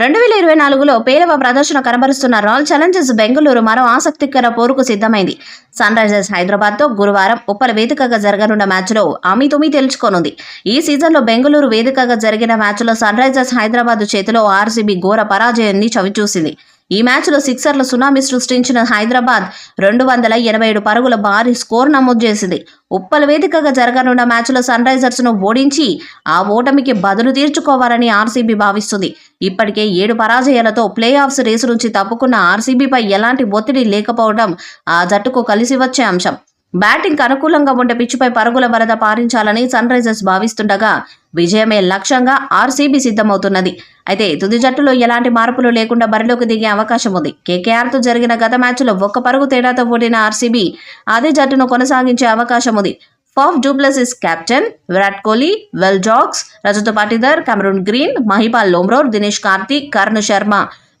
రెండు వేల ఇరవై నాలుగులో పేలవ ప్రదర్శన కనబరుస్తున్న రాయల్ ఛాలెంజర్స్ బెంగళూరు మరో ఆసక్తికర పోరుకు సిద్ధమైంది. సన్ రైజర్స్ హైదరాబాద్తో గురువారం ఉప్పల వేదికగా జరగనున్న మ్యాచ్లో ఆమెతుమి తెలుసుకోనుంది ఈ సీజన్లో బెంగళూరు వేదికగా జరిగిన మ్యాచ్లో సన్ రైజర్స్ హైదరాబాద్ చేతిలో ఆర్సీబీ ఘోర పరాజయాన్ని చవిచూసింది. ఈ మ్యాచ్లో సిక్సర్ల సునామీ సృష్టించిన హైదరాబాద్ రెండు వందల ఎనభై ఏడు పరుగుల భారీ స్కోర్ నమోదు చేసింది. ఉప్పల వేదికగా జరగనున్న మ్యాచ్లో సన్ రైజర్స్ను ఓడించి ఆ ఓటమికి బదులు తీర్చుకోవాలని ఆర్సీబీ భావిస్తుంది. ఇప్పటికే ఏడు పరాజయాలతో ప్లే ఆఫ్స్ రేసు నుంచి తప్పుకున్న ఆర్సీబీపై ఎలాంటి ఒత్తిడి లేకపోవడం ఆ జట్టుకు కలిసి వచ్చే అంశం. బ్యాటింగ్ అనుకూలంగా ఉండే పిచ్చుపై పరుగుల వరద పారించాలని సన్ రైజర్స్ భావిస్తుండగా విజయమే లక్ష్యంగా ఆర్సీబీ సిద్ధమవుతున్నది. అయితే తుది జట్టులో ఎలాంటి మార్పులు లేకుండా బరిలోకి దిగే అవకాశం ఉంది. కేకేఆర్తో జరిగిన గత మ్యాచ్లో ఒక్క పరుగు తేడాతో ఓడిన ఆర్సీబీ అదే జట్టును కొనసాగించే అవకాశం ఉంది. Faf du Plessis captain Virat Kohli Will Jacks Rajat Patidar Cameron Green Mahipal Lomror Dinesh Karthik Karn Sharma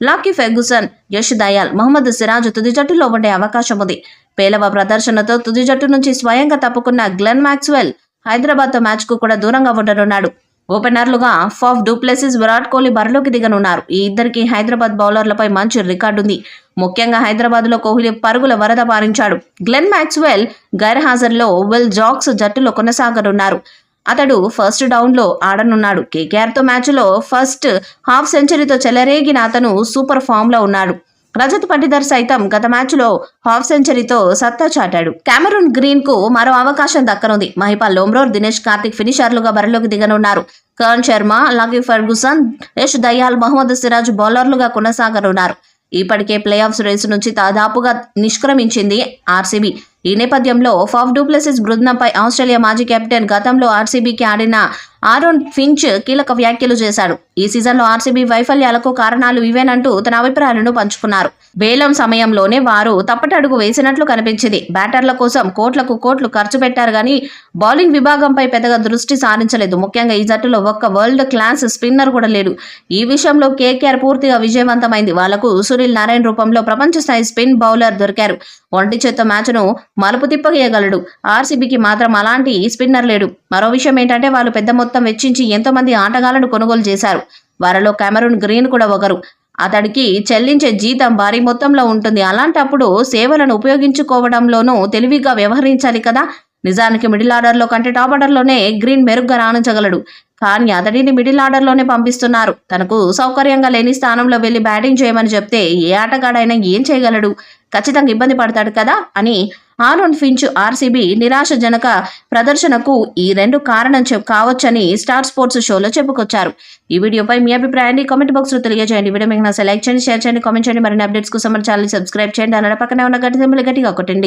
Lockie Ferguson Yash Dayal Mohammed Siraj తుది జట్టులో ఉండే అవకాశం ఉంది. పేలవ ప్రదర్శనతో తుది జట్టు నుంచి స్వయంగా తప్పుకున్న గ్లెన్ మ్యాక్స్వెల్ హైదరాబాద్తో మ్యాచ్కు కూడా దూరంగా ఉండనున్నాడు. ఓపెనర్లుగా Faf du Plessis Virat Kohli బరిలోకి దిగనున్నారు. ఈ ఇద్దరికి హైదరాబాద్ బౌలర్లపై మంచి రికార్డు ఉంది. ముఖ్యంగా హైదరాబాద్లో కోహ్లీ పరుగుల వరద పారించాడు గ్లెన్ మ్యాక్స్వెల్ గైర్హాజర్లో విల్ జాక్స్ జట్టులో కొనసాగనున్నారు. అతడు ఫస్ట్ డౌన్లో ఆడనున్నాడు. కేకేఆర్తో మ్యాచ్లో ఫస్ట్ హాఫ్ సెంచరీతో చెలరేగిన అతను సూపర్ ఫామ్లో ఉన్నాడు. రజత్ పటిదర్ సైతం గత మ్యాచ్లో హాఫ్ సెంచరీతో సత్తా చాటాడు. కెమెరూన్ గ్రీన్కు మరో అవకాశం దక్కనుంది. మహిపాల్ లోమ్రోర్ దినేష్ కార్తిక్ ఫినిషర్లుగా బరిలోకి దిగనున్నారు. కరణ్ శర్మ లాకీ ఫర్గుసన్ యష్ దయాల్ మహమ్మద్ సిరాజ్ బౌలర్లుగా కొనసాగనున్నారు. ఇప్పటికే ప్లే ఆఫ్స్ రేసు నుంచి దాదాపుగా నిష్క్రమించింది ఆర్సీబీ. ఈ నేపథ్యంలో ఫాఫ్ డూప్లెసిస్ బృందంపై ఆస్ట్రేలియా మాజీ కెప్టెన్ గతంలో ఆర్సీబీకి ఆడిన ఆరోన్ ఫించ్ కీలక వ్యాఖ్యలు చేశాడు. ఈ సీజన్లో ఆర్సీబీ వైఫల్యాలకు కారణాలు ఇవేనంటూ తన అభిప్రాయాలను పంచుకున్నారు. వేలం సమయంలోనే వారు తప్పటడుగు వేసినట్లు కనిపించింది. బ్యాటర్ల కోసం కోట్లకు కోట్లు ఖర్చు పెట్టారు కానీ బౌలింగ్ విభాగంపై పెద్దగా దృష్టి సారించలేదు. ముఖ్యంగా ఈ జట్టులో ఒక్క వరల్డ్ క్లాస్ స్పిన్నర్ కూడా లేడు. ఈ విషయంలో కేకేఆర్ పూర్తిగా విజయవంతమైంది. వాళ్ళకు సునీల్ నారాయణ రూపంలో ప్రపంచ స్థాయి స్పిన్ బౌలర్ దొరికారు. ఒంటి చేత్తో మ్యాచ్ను మలుపు తిప్పగేయగలడు. ఆర్సీబీకి మాత్రం అలాంటి స్పిన్నర్ లేడు. మరో విషయం ఏంటంటే వాళ్ళు పెద్ద మొత్తం వెచ్చించి ఎంతోమంది ఆటగాళ్ళను కొనుగోలు చేశారు. వారిలో కెమెరూన్ గ్రీన్ కూడా ఒకరు. అతడికి చెల్లించే జీతం భారీ మొత్తంలో ఉంటుంది. అలాంటప్పుడు సేవలను ఉపయోగించుకోవడంలోనూ తెలివిగా వ్యవహరించాలి కదా. నిజానికి మిడిల్ ఆర్డర్లో కంటే టాప్ ఆర్డర్లోనే గ్రీన్ మెరుగ్గా రాణించగలడు. కానీ అతడిని మిడిల్ ఆర్డర్లోనే పంపిస్తున్నారు. తనకు సౌకర్యంగా లేని స్థానంలో వెళ్ళి బ్యాటింగ్ చేయమని చెప్తే ఏ ఆటగాడైనా ఏం చేయగలడు? ఖచ్చితంగా ఇబ్బంది పడతాడు కదా అని ఆరోన్ ఫించ్ ఆర్సీబీ నిరాశజనక ప్రదర్శనకు ఈ రెండు కారణం కావచ్చని స్టార్ స్పోర్ట్స్ షోలో చెప్పుకొచ్చారు. ఈ వీడియోపై మీ అభిప్రాయాన్ని కామెంట్ బాక్స్లో తెలియజేయండి. వీడియో మీకు నచ్చ లైక్ చేయండి షేర్ చేయండి కామెంట్ చేయండి. మరిన్ని అప్డేట్స్ కోసం మన ఛానల్ సబ్స్క్రైబ్ చేయండి. అన్న పక్కనే ఉన్న గట్టి గట్టిగా కొట్టండి.